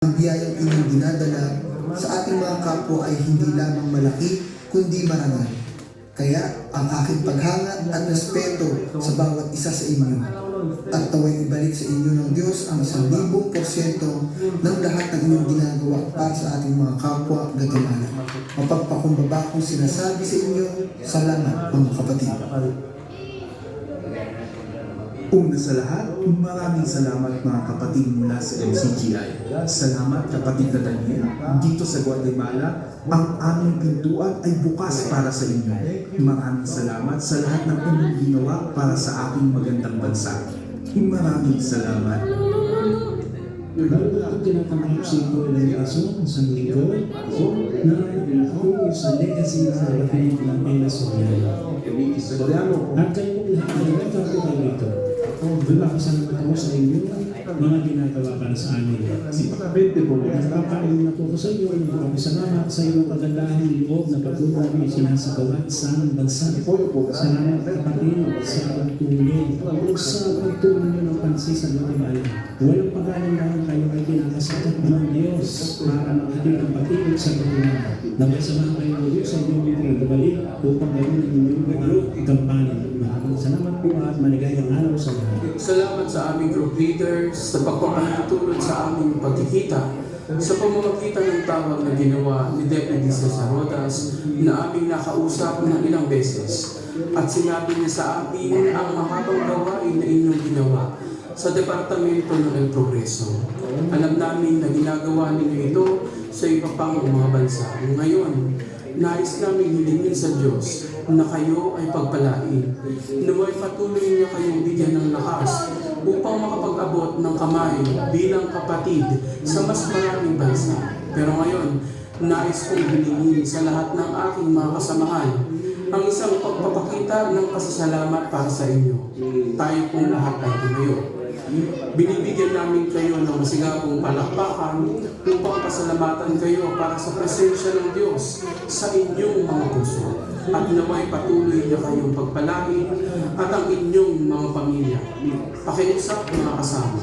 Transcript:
Ang biyayang inyong dinadala sa ating mga kapwa ay hindi lamang malaki, kundi marangal. Kaya ang aking paghanga at respeto sa bawat isa sa inyo at taway ibalik sa inyo ng Diyos ang isang libong porsyento ng lahat ng inyong ginagawa para sa ating mga kapwa Guatemala. Mapagpakumbaba kong sinasabi sa inyo, salamat mga kapatid. Una sa lahat, maraming salamat mga kapatid mula sa MCGI. Salamat kapatid na Daniel. Dito sa Guatemala, ang aming pintuan ay bukas para sa inyo. Maraming salamat sa lahat ng inyong ginawa para sa aking magandang bansa. Maraming salamat. Bago ako tinatanggap si Noel Lasso sa linggo na ako sa legacy sa Rapid ng Ella Soriano. At kayo pong lahat ay nagkakaroon kayo rito. Nagpapasalamat ako sa inyo mga ginagawa para sa amin. Nagpapaalam na po ako sa inyo. Nagpapasalamat sa iyong kagandahan ng loob na pagtulong ay sinasagawa sa aming bansa. Salamat kapatid sa pagtulong. Sa pagtulong niyo ng pansi sa Guatemala. Walang pag-aalinlangan kayo ay kinakasakot ng Diyos para makatid ang pag-ibig sa Guatemala. Nagkasamahan kayo sa inyong mga gabalik upang gawin ang inyong mga kampanya. Maraming salamat po at maligayang araw sa lahat. Salamat sa aming group leaders sa pagpapahintulot sa aming pagkikita sa pamamagitan ng tawag na ginawa ni Deputy Cesar Rodas na aming nakausap ng ilang beses at sinabi niya sa amin ang mahabang gawain na inyong ginawa sa Departamento ng El Progreso. Alam namin na ginagawa ninyo ito sa iba pang mga bansa. Ngayon, nais namin hilingin sa Diyos na kayo ay pagpalain. Naway patuloy niya kayong bigyan ng lakas upang makapag-abot ng kamay bilang kapatid sa mas maraming bansa. Pero ngayon, nais kong hilingin sa lahat ng aking mga kasamahan ang isang pagpapakita ng pasasalamat para sa inyo. Tayo pong lahat ay tumayo. Binibigyan namin kayo ng masigabong palakpakan upang pasalamatan kayo para sa presensya ng Diyos sa inyong mga puso at naway patuloy na kayong pagpalain at ang inyong mga pamilya. Pakiusap mga kasama.